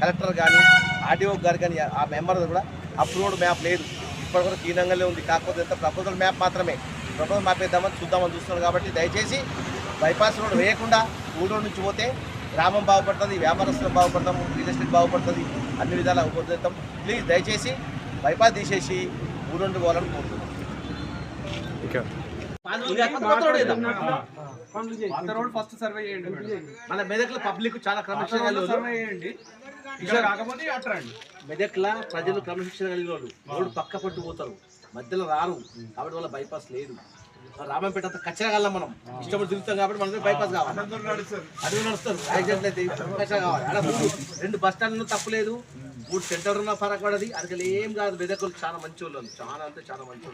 Collector కానీ RDO గారు కానీ ఆ మెంబర్ కూడా అప్రూవ్డ్ మ్యాప్ లేదు. ఇప్పటివరకు కీనంగానే ఉంది. కాకపోతే ఎంత ప్రపోజల్ మ్యాప్ మాత్రమే. ప్రపోజల్ మ్యాప్ వేద్దామని చూద్దామని చూస్తున్నాం కాబట్టి దయచేసి బైపాస్ రోడ్ వేయకుండా ఊళ్ళో నుంచి పోతే గ్రామం బాగుపడుతుంది వ్యాపారస్తులు బాగుపడతాము రియల్ ఎస్టేట్ బాగుపడుతుంది అన్ని విధాలా ఉపయోగిస్తాం. ప్లీజ్ దయచేసి బైపాస్ తీసేసి ఊరుండి నుండి పోవాలని కోరుతున్నాం. రోడ్ ఫస్ట్ సర్వే చేయండి. మన మెదక్లో పబ్లిక్ చాలా క్రమశిక్షణ. సర్వే చేయండి. కాకపోతే మెదక్ల ప్రజలు క్రమశిక్షణ కలిగిన వాళ్ళు రోడ్డు పక్క పట్టు పోతారు మధ్యలో రారు. కాబట్టి వాళ్ళ బైపాస్ లేదు. రామంపేట అంతా కచ్చగా కల్లా మనం. ఇష్టపడి తిరుగుతాం కాబట్టి మనకి బైపాస్ కావాలి. అడుగు నడుస్తారు. యాక్సిడెంట్ అయితే కచ్చగా కావాలి. అలా మూడు రెండు బస్ స్టాండ్లు తప్పులేదు మూడు సెంటర్ ఉన్న ఫరక్ పడది. అక్కడ ఏం కాదు మెదకులు చాలా మంచి వాళ్ళు. చాలా అంటే చాలా మంచి.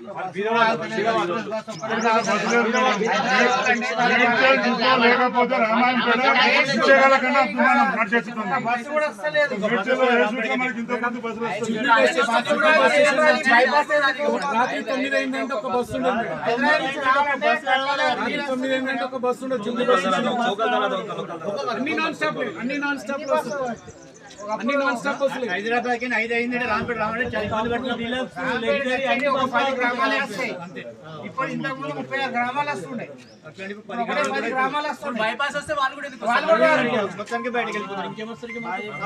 రాత్రి తొమ్మిది అయిందంటే ఒక బస్సు తొమ్మిది అయిందంటే ఒక బస్సు ఉండదు జుమ్మి బస్సు అన్ని నాన్ స్టాప్ అన్ని నాన్ స్టాప్ హైదరాబాద్కి ఐదు అయింది రాంపేట రావాలంటే చాలా ఇబ్బంది పడుతుంది ఒక పది గ్రామాలే వస్తాయి. ఇప్పుడు ఇంతకు ముందు ముప్పై ఆరు గ్రామాలు వస్తుండే. ఒకటే పది గ్రామాలు వస్తుండే. బైపాస్ వస్తే వాళ్ళు కూడా వాళ్ళు కూడా రారు. మొత్తానికి బయటకు వెళ్ళిపోతారు. ఇంకేమొస్తారు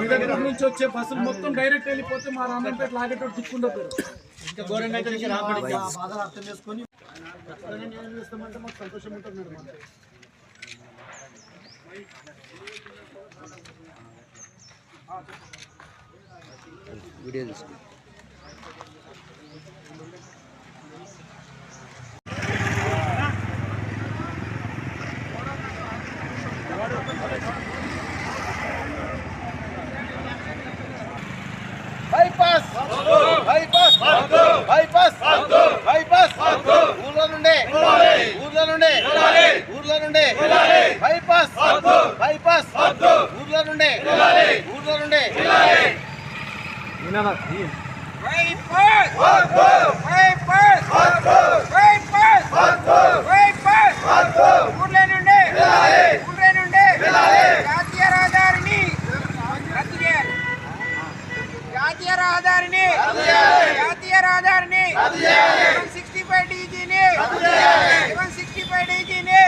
మీ దగ్గర నుంచి వచ్చే బస్సులు మొత్తం డైరెక్ట్ వెళ్ళిపోతే మా రామంపేట లాగేటోడు దిక్కుండదు ఇంకా ఘోరంగా అయితే ఇంకా రాంపేట వీడియో తీసుకో జాతీయ రహదారిని రద్దు చేయాలి జాతీయ రహదారిని జాతీయ రహదారిని సిక్స్టీ ఫైవ్ డీజీని సిక్స్టీ ఫైవ్ డీజీని